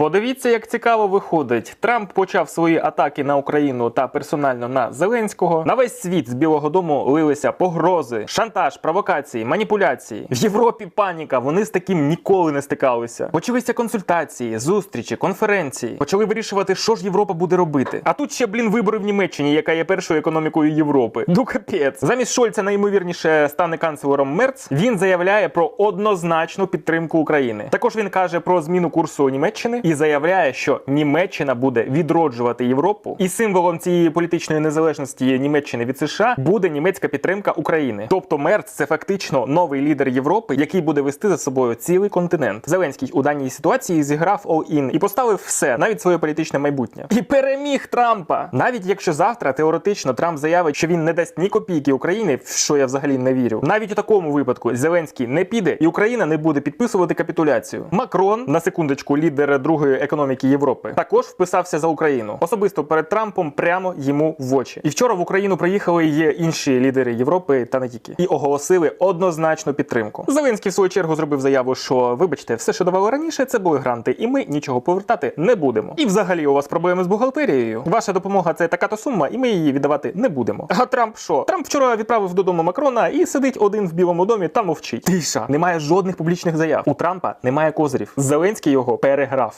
Подивіться, як цікаво виходить. Трамп почав свої атаки на Україну та персонально на Зеленського. На весь світ з Білого Дому лилися погрози, шантаж, провокації, маніпуляції. В Європі паніка. Вони з таким ніколи не стикалися. Почалися консультації, зустрічі, конференції. Почали вирішувати, що ж Європа буде робити. А тут ще, блін, вибори в Німеччині, яка є першою економікою Європи. Ну капець. Замість Шольца найімовірніше стане канцлером Мерц. Він заявляє про однозначну підтримку України. Також він каже про зміну курсу Німеччини і заявляє, що Німеччина буде відроджувати Європу. І символом цієї політичної незалежності Німеччини від США буде німецька підтримка України. Тобто Мерц це фактично новий лідер Європи, який буде вести за собою цілий континент. Зеленський у даній ситуації зіграв all-in і поставив все, навіть своє політичне майбутнє. І переміг Трампа. Навіть якщо завтра теоретично Трамп заявить, що він не дасть ні копійки Україні, в що я взагалі не вірю. Навіть у такому випадку Зеленський не піде, і Україна не буде підписувати капітуляцію. Макрон, на секундочку, лідер другої економіки Європи, також вписався за Україну. Особисто перед Трампом прямо йому в очі. І вчора в Україну приїхали й інші лідери Європи та не тільки, і оголосили однозначну підтримку. Зеленський в свою чергу зробив заяву, що вибачте, все, що давали раніше, це були гранти, і ми нічого повертати не будемо. І взагалі у вас проблеми з бухгалтерією. Ваша допомога це така то сума, і ми її віддавати не будемо. А Трамп що? Трамп вчора відправив додому Макрона і сидить один в білому домі та мовчить. Тиша, немає жодних публічних заяв. У Трампа немає козирів. Зеленський його переграв.